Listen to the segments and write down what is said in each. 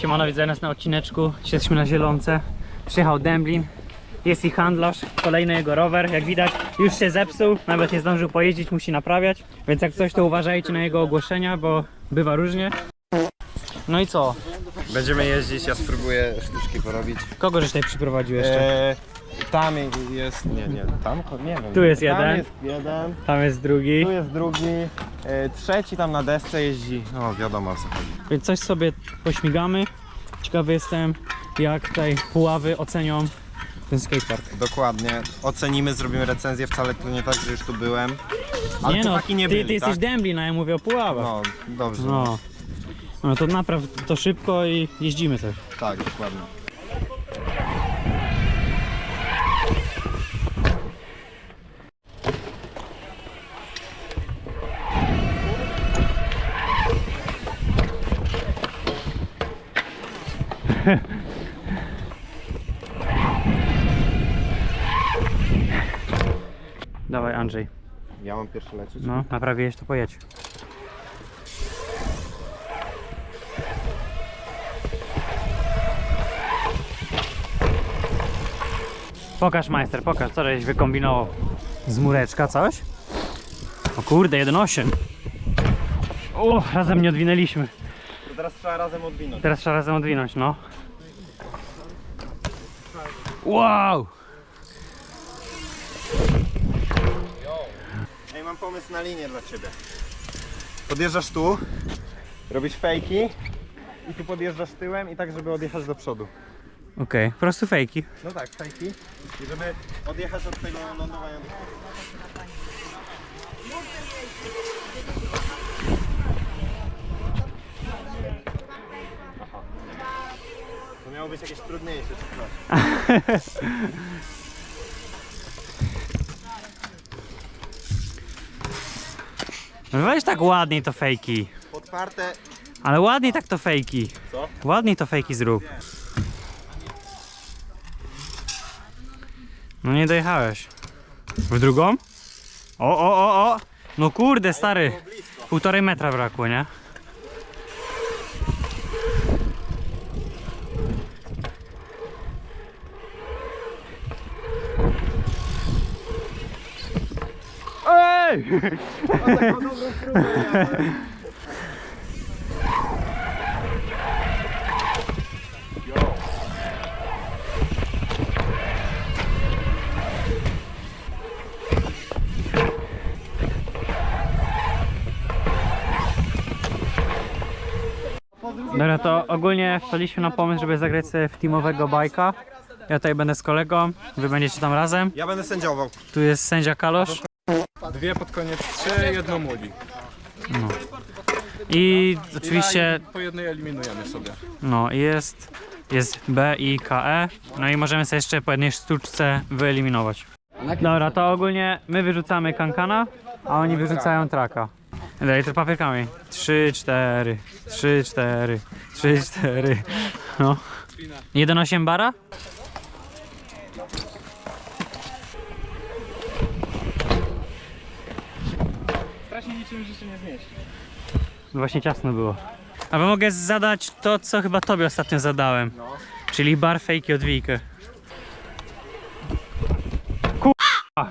Siemano, widzę nas na odcineczku. Jesteśmy na Zielonce. Przyjechał Demblin. Jest i handlarz, kolejny jego rower. Jak widać, już się zepsuł, nawet nie zdążył pojeździć, musi naprawiać. Więc jak coś, to uważajcie na jego ogłoszenia, bo bywa różnie. No i co? Będziemy jeździć, ja spróbuję sztuczki porobić. Kogo żeś tutaj przyprowadził jeszcze? Eee, tam jest, nie, nie, tam, nie wiem. Tu jest Tam jeden. jest jeden, Tam jest drugi. tu jest drugi, e, trzeci tam na desce jeździ, no wiadomo o co chodzi. Więc coś sobie pośmigamy. Ciekawy jestem, jak tutaj Puławy ocenią ten skatepark. Dokładnie, ocenimy, zrobimy recenzję, wcale to nie tak, że już tu byłem. Ale nie to no, nie ty, byli, ty jesteś tak? Demblin, a ja mówię o Puławach. No, dobrze, No. No to napraw to szybko i jeździmy coś. tak, dokładnie. Dawaj Andrzej. Ja mam pierwszy lecieć? No, naprawiłeś to pojedź. Pokaż majster, pokaż, co żeś wykombinował. Z mureczka coś? O kurde, 1.8. O, razem nie odwinęliśmy. Teraz trzeba razem odwinąć. Teraz trzeba razem odwinąć, no. Wow! Ej, mam pomysł na linię dla ciebie. Podjeżdżasz tu, robisz fejki i tu podjeżdżasz tyłem i tak, żeby odjechać do przodu. Okej, po prostu fejki. No tak, fejki. I żeby odjechać od tego lądowania. Miało być jakieś trudniejsze czy coś. No weź tak ładniej to fejki. Podparte. Ale ładniej tak to fejki. Co? Ładniej to fejki zrób. No nie dojechałeś. W drugą? O, o, o, o! No kurde, stary. Półtorej metra brakło, nie? Dobra, to ogólnie wpadliśmy na pomysł, żeby zagrać sobie w teamowego bajka. Ja tutaj będę z kolegą, wy będziecie tam razem. Ja będę sędziował. Tu jest sędzia Kalosz. Dwie pod koniec trzy, jedno muli. I oczywiście Po jednej eliminujemy sobie. no jest, jest B i KE. No i możemy sobie jeszcze po jednej sztuczce wyeliminować. Dobra, to ogólnie my wyrzucamy kankana, a oni wyrzucają traka. Daj to papierkami. 3, 4, 3, 4, 3, 4. No. 1,8 bara? Że się nie zmieści. Właśnie ciasno było. Albo mogę zadać to, co chyba tobie ostatnio zadałem. Czyli bar fake odwijkę. K***a.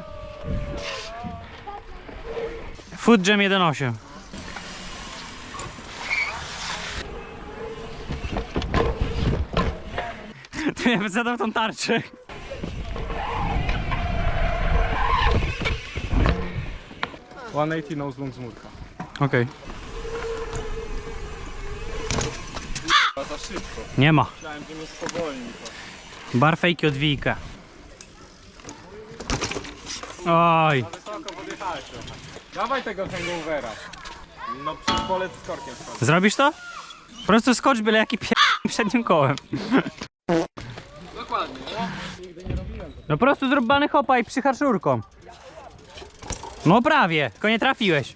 Food Jam 1.8 To ja bym zadał tą tarczę. One eighty nose lung z murka. Okej. A za szybko. Nie ma. Myślałem, że mnie spowolni to. Bar fake odwijka. Oj. Za wysoko podjechałeś trochę. Dawaj tego hangovera. No przez polec z korkiem spadł. Zrobisz to? Po prostu skocz byle jaki pier... przednim kołem. Dokładnie, no. No po prostu zrób bany hopa i przychacz rurką. No prawie, tylko nie trafiłeś.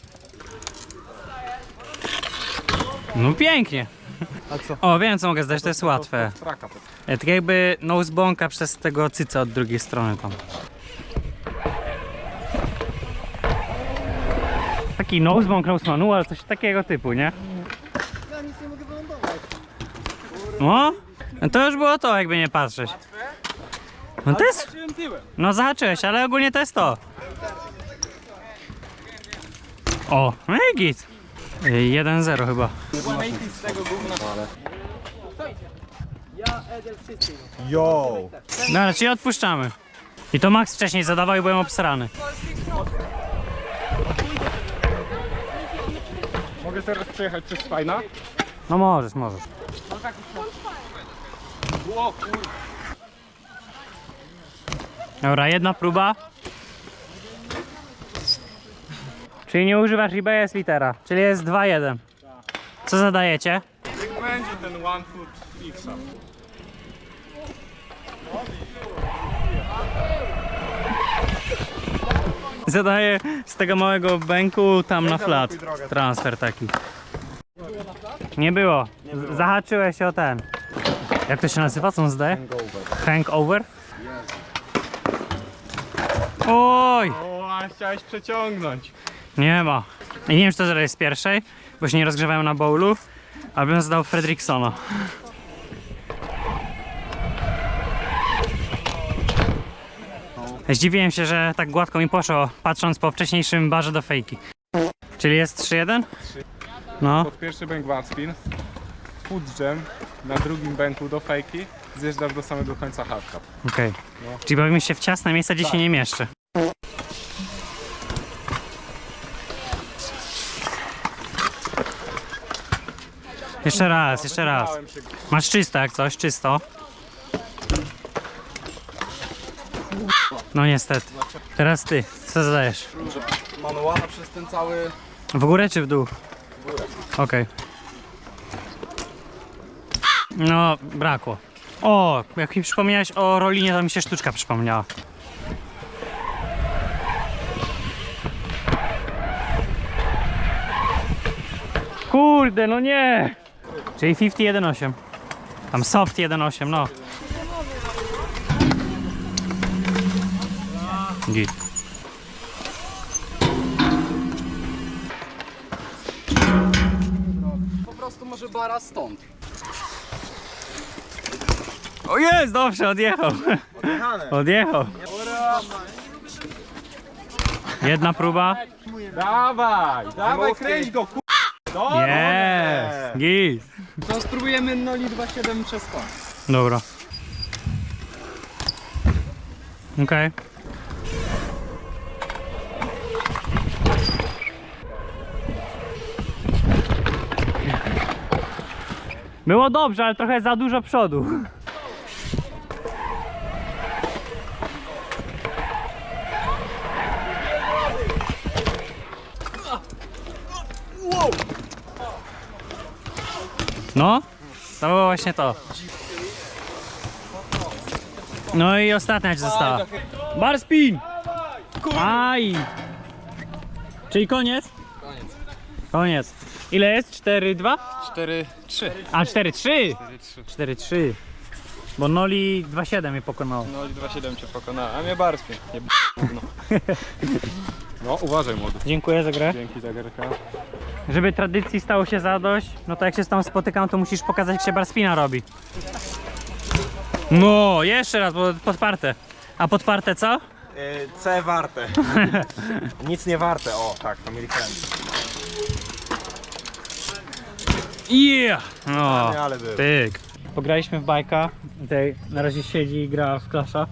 No pięknie. A co? O, wiem co mogę zdać, to jest łatwe. Traka. E, Tak jakby nosebonka przez tego cyca od drugiej strony tam. Taki nosebonk, nose manual, coś takiego typu, nie? Ja nic nie mogę wylądować. No to już było to, jakby nie patrzeć. No to jest... Tyłem. No zahaczyłeś, ale ogólnie to jest to. O, no i git. Y, 1-0 chyba. z tego gówna. Yo! Dobra, czyli odpuszczamy. I to Max wcześniej zadawał i byłem obsrany. Mogę teraz przejechać przez fajna? No możesz, możesz. Dobra, jedna próba. Czyli nie używasz IBS litera, czyli jest 2-1. Co zadajecie? Niech będzie ten one foot Xa. Zadaję z tego małego bęku tam na flat. Transfer taki. Nie było. Z- Zahaczyłeś się o ten. Jak to się nazywa? Co on zdaje? Hangover. Oj! O, a chciałeś przeciągnąć. Nie ma. I nie wiem, czy to jest z pierwszej, bo się nie rozgrzewałem na bowlu, ale bym zadał Fredriksona. Zdziwiłem się, że tak gładko mi poszło, patrząc po wcześniejszym barze do fejki. Czyli jest 3-1? No, Pod pierwszy bęk warspin. Foot jam. Na drugim bęku do fejki. Zjeżdżasz do samego końca hardcap. okej. Czyli bawimy się w ciasne miejsca, gdzie się nie mieszczę. Jeszcze raz, jeszcze raz. Masz czysto jak coś, czysto. No niestety. Teraz ty, co zadajesz? manuala przez ten cały... W górę czy w dół? W górę. Okej. No, brakło. O, jak mi przypomniałeś o Rolinie, to mi się sztuczka przypomniała. Kurde, no nie! Czyli 50 1.8. Tam soft 1.8, no. Git. Po prostu może bara stąd. O jest, dobrze, odjechał. Odjechane. Odjechał. Jedna próba. Dawaj, dawaj, kręć go, kur... Jest, git. To spróbujemy Noli 2.7 przez kąt. Dobra. Okej. Było dobrze, ale trochę za dużo przodu. No, to było właśnie to. No i ostatnia ci została. Bar spin! Aj! Czyli koniec? Koniec. Koniec. Ile jest? 4-2? 4, 3. A 4-3! 4, 3. 4-3. Bo Noli 2-7 mnie pokonał. Noli 2.7 cię pokonała, a mnie barspin. Nie b... No, uważaj młody. Dziękuję za grę. Dzięki za gierkę. Żeby tradycji stało się zadość, no to jak się z tą spotykam, to musisz pokazać, jak się bar spina robi. No, jeszcze raz, bo podparte. A podparte co? Y, C warte. Nic nie warte. O, tak, Amerikanie. Yeah! No, Nie, ale był. pyk. Pograliśmy w bajka, tutaj na razie siedzi i gra w Clasha.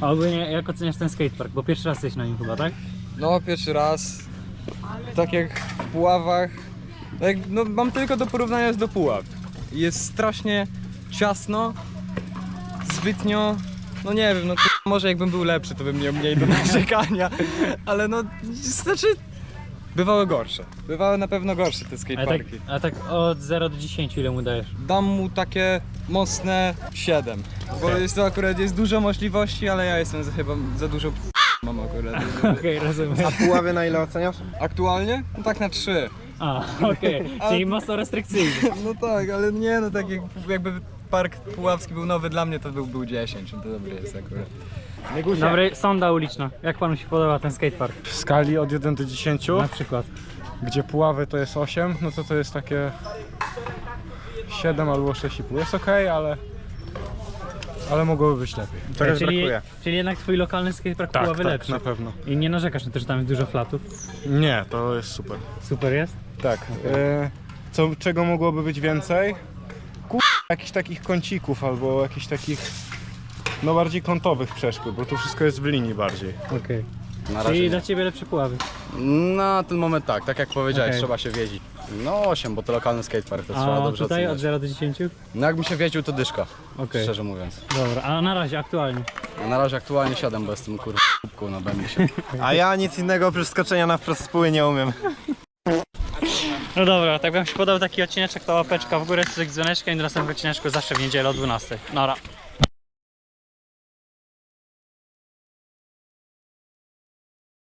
A ogólnie jak oceniasz ten skatepark? Bo pierwszy raz jesteś na nim chyba, tak? No, pierwszy raz. Tak jak w Puławach. Tak, no, mam tylko do porównania jest do Puław. Jest strasznie ciasno, zbytnio. No nie wiem, no to może jakbym był lepszy, to bym miał mniej do narzekania, ale no, znaczy, bywały gorsze. Bywały na pewno gorsze te Ale tak, skateparki. ale tak od 0 do 10 ile mu dajesz? Dam mu takie mocne 7, bo jest to akurat jest dużo możliwości, ale ja jestem za, chyba za dużo mam akurat. Okej, rozumiem. A puławy na ile oceniasz? Aktualnie? No tak na 3. A, okej, czyli mocno restrykcyjny. No tak, ale nie, no tak jak, jakby park Puławski był nowy dla mnie, to był, był 10, to dobry jest akurat. Dobry, sonda uliczna. Jak panu się podoba ten skatepark? W skali od 1 do 10, Na przykład. gdzie Puławy to jest 8, no to to jest takie 7 albo 6,5. Jest ok, ale, ale mogłoby być lepiej. Czegoś czyli, brakuje. czyli jednak twój lokalny skatepark Tak, byłaby tak, lepszy. na pewno. I nie narzekasz na to, że tam jest dużo flatów. Nie, to jest super. Super jest? Tak. E, co, czego mogłoby być więcej? Kur... jakichś takich kącików albo jakichś takich no bardziej kątowych przeszkód, bo tu wszystko jest w linii bardziej. Okej. Na razie Czyli nie. dla ciebie lepsze puławy. Na ten moment tak, tak jak powiedziałeś, Okej. trzeba się wiedzieć. No 8, bo to lokalny skatepark, to trzeba A dobrze tutaj od oceniać. 0 do 10? No jakbym się wiedział, to dyszka, Okej. szczerze mówiąc. Dobra, a na razie aktualnie. A na razie aktualnie 7, bo jestem kur... kubką na BMX-ie. A ja nic innego oprócz skoczenia na wprost z nie umiem. No dobra, tak bym się podał taki odcineczek, to łapeczka w górę z dzwoneczkiem i do następnego odcineczku zawsze w niedzielę o 12. Nara.